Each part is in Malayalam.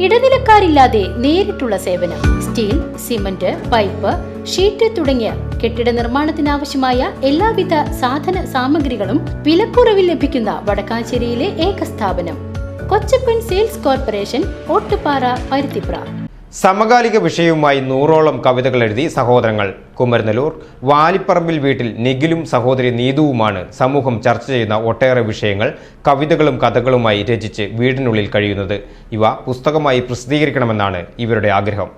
ഇടനിലക്കാരില്ലാതെ നേരിട്ടുള്ള സേവനം സ്റ്റീൽ സിമന്റ് പൈപ്പ് ഷീറ്റ് തുടങ്ങിയ കെട്ടിട നിർമ്മാണത്തിനാവശ്യമായ എല്ലാവിധ സാധന സാമഗ്രികളും വിലക്കുറവിൽ ലഭിക്കുന്ന വടക്കാഞ്ചേരിയിലെ ഏക സ്ഥാപനം കൊച്ചപ്പൻ സെയിൽസ് കോർപ്പറേഷൻ ഓട്ടുപാറ പരുത്തിപ്ര. സമകാലിക വിഷയവുമായി നൂറോളം കവിതകൾ എഴുതി സഹോദരങ്ങൾ. കുമരനല്ലൂർ വാലിപ്പറമ്പിൽ വീട്ടിൽ നിഖിലും സഹോദരി നീതുവുമാണ് സമൂഹം ചർച്ച ചെയ്യുന്ന ഒട്ടേറെ വിഷയങ്ങൾ കവിതകളും കഥകളുമായി രചിച്ച് വീടിനുള്ളിൽ കഴിയുന്നത്. ഇവ പുസ്തകമായി പ്രസിദ്ധീകരിക്കണമെന്നാണ് ഇവരുടെ ആഗ്രഹം.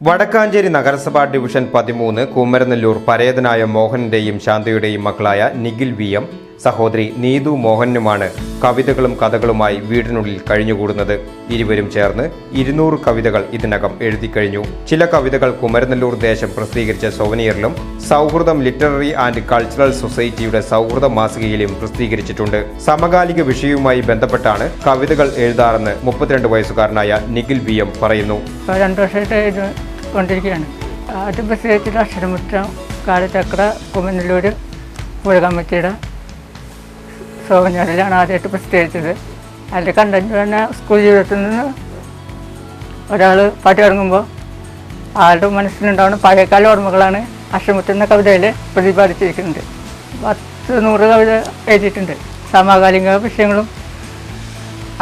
വടക്കാഞ്ചേരി നഗരസഭാ ഡിവിഷൻ പതിമൂന്ന് കുമരനെല്ലൂർ പരേതനായ മോഹനന്റെയും ശാന്തയുടെയും മക്കളായ നിഖിൽ വി എം സഹോദരി നീതു മോഹനുമാണ് കവിതകളും കഥകളുമായി വീടിനുള്ളിൽ കഴിഞ്ഞുകൂടുന്നത്. ഇരുവരും ചേർന്ന് ഇരുന്നൂറ് കവിതകൾ ഇതിനകം എഴുതിക്കഴിഞ്ഞു ചില കവിതകൾ കുമരനെല്ലൂർ ദേശം പ്രസിദ്ധീകരിച്ച സോവനിയറിലും സൗഹൃദം ലിറ്റററി ആൻഡ് കൾച്ചറൽ സൊസൈറ്റിയുടെ സൗഹൃദ മാസികയിലും പ്രസിദ്ധീകരിച്ചിട്ടുണ്ട്. സമകാലിക വിഷയവുമായി ബന്ധപ്പെട്ടാണ് കവിതകൾ എഴുതാറെന്ന് മുപ്പത്തിരണ്ട് വയസ്സുകാരനായ നിഖിൽ വി എം പറയുന്നു. രണ്ട് വർഷമായിട്ട് അക്ഷരമുറ്റം കാലചക്ര കുമനല്ലൂർ പുഴകമ്മറ്റിയുടെ സോവഞ്ഞാറിലാണ് ആദ്യമായിട്ട് പ്രസിദ്ധീകരിച്ചത്. അതിന്റെ കണ്ടന്റ് തന്നെ സ്കൂൾ ജീവിതത്തിൽ നിന്ന് ഒരാൾ പാട്ട് ഇറങ്ങുമ്പോൾ ആളുടെ മനസ്സിലുണ്ടാവുന്ന പഴയകാല ഓർമ്മകളാണ് അക്ഷരമുറ്റം എന്ന കവിതയിൽ പ്രതിപാദിച്ചിരിക്കുന്നത്. പത്ത് നൂറ് കവിത എഴുതിയിട്ടുണ്ട്. സമകാലിക വിഷയങ്ങളും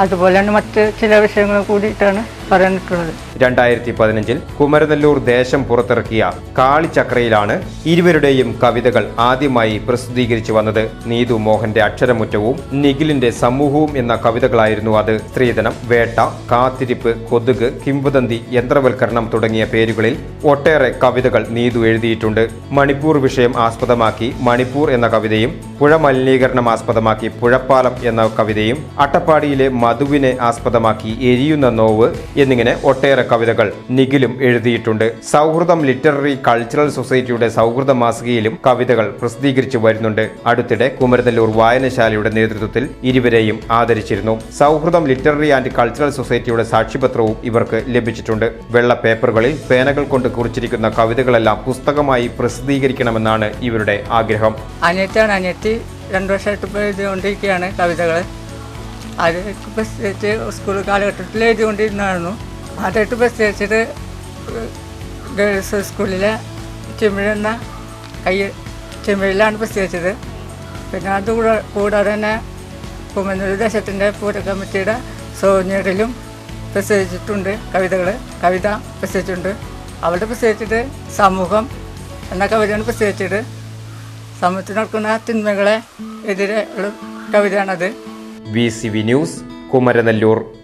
അതുപോലെ തന്നെ മറ്റ് ചില വിഷയങ്ങളും കൂടിയിട്ടാണ് പറയാനിട്ടുള്ളത് രണ്ടായിരത്തി പതിനഞ്ചിൽ കുമരനെല്ലൂർ ദേശം പുറത്തിറക്കിയ കാളിച്ചക്രയിലാണ് ഇരുവരുടെയും കവിതകൾ ആദ്യമായി പ്രസിദ്ധീകരിച്ചു വന്നത്. നീതു മോഹന്റെ അക്ഷരമുറ്റവും നിഖിലിന്റെ സമൂഹവും എന്ന കവിതകളായിരുന്നു അത്. സ്ത്രീധനം വേട്ട കാത്തിരിപ്പ് കൊതുക് കിംവദന്തി യന്ത്രവൽക്കരണം തുടങ്ങിയ പേരുകളിൽ ഒട്ടേറെ കവിതകൾ നീതു എഴുതിയിട്ടുണ്ട്. മണിപ്പൂർ വിഷയം ആസ്പദമാക്കി മണിപ്പൂർ എന്ന കവിതയും പുഴ മലിനീകരണം ആസ്പദമാക്കി പുഴപ്പാലം എന്ന കവിതയും അട്ടപ്പാടിയിലെ മധുവിനെ ആസ്പദമാക്കി എരിയുന്ന നോവ് എന്നിങ്ങനെ ഒട്ടേറെ കവിതകൾ നിഖിലും എഴുതിയിട്ടുണ്ട്. സൗഹൃദം ലിറ്റററി കൾച്ചറൽ സൊസൈറ്റിയുടെ സൗഹൃദ മാസികയിലും കവിതകൾ പ്രസിദ്ധീകരിച്ചു വരുന്നുണ്ട്. അടുത്തിടെ കുമരനെല്ലൂർ വായനശാലയുടെ നേതൃത്വത്തിൽ ഇരുവരെയും ആദരിച്ചിരുന്നു. സൗഹൃദം ലിറ്റററി ആൻഡ് കൾച്ചറൽ സൊസൈറ്റിയുടെ സാക്ഷ്യപത്രവും ഇവർക്ക് ലഭിച്ചിട്ടുണ്ട്. വെള്ള പേപ്പറുകളിൽ പേനകൾ കൊണ്ട് കുറിച്ചിരിക്കുന്ന കവിതകളെല്ലാം പുസ്തകമായി പ്രസിദ്ധീകരിക്കണമെന്നാണ് ഇവരുടെ ആഗ്രഹം. അനിയത്താണ് അനിയത്തി. രണ്ട് വർഷമായിട്ട് ഇപ്പോൾ എഴുതിക്കൊണ്ടിരിക്കുകയാണ് കവിതകൾ അത് ഇപ്പോൾ സ്കൂൾ കാലഘട്ടത്തിൽ എഴുതിക്കൊണ്ടിരുന്നായിരുന്നു ആദ്യമായിട്ട് വെച്ചിട്ട് ഗേൾസ് സ്കൂളിലെ ചെമ്മിഴെന്ന കൈ ചെമ്മിഴിലാണ് പ്രസിദ്ധീകരിച്ചത് പിന്നെ അത് കൂടാ- കൂടാതെ തന്നെ കുമ്മനൂർ ദേശത്തിന്റെ പൂര കമ്മിറ്റിയുടെ സോനിയറിലും പ്രസിദ്ധീകരിച്ചിട്ടുണ്ട് കവിതകൾ കവിത പ്രസിദ്ധീകരിച്ചിട്ടുണ്ട് അവിടെ വെച്ചിട്ട് സമൂഹം എന്ന കവിതയാണ് പ്രസിദ്ധീകരിച്ചത് സമൂഹത്തിൽ നടക്കുന്ന തിന്മകളെ എതിരെ ഉള്ള കവിതയാണത്. V C V news Kumaranellur.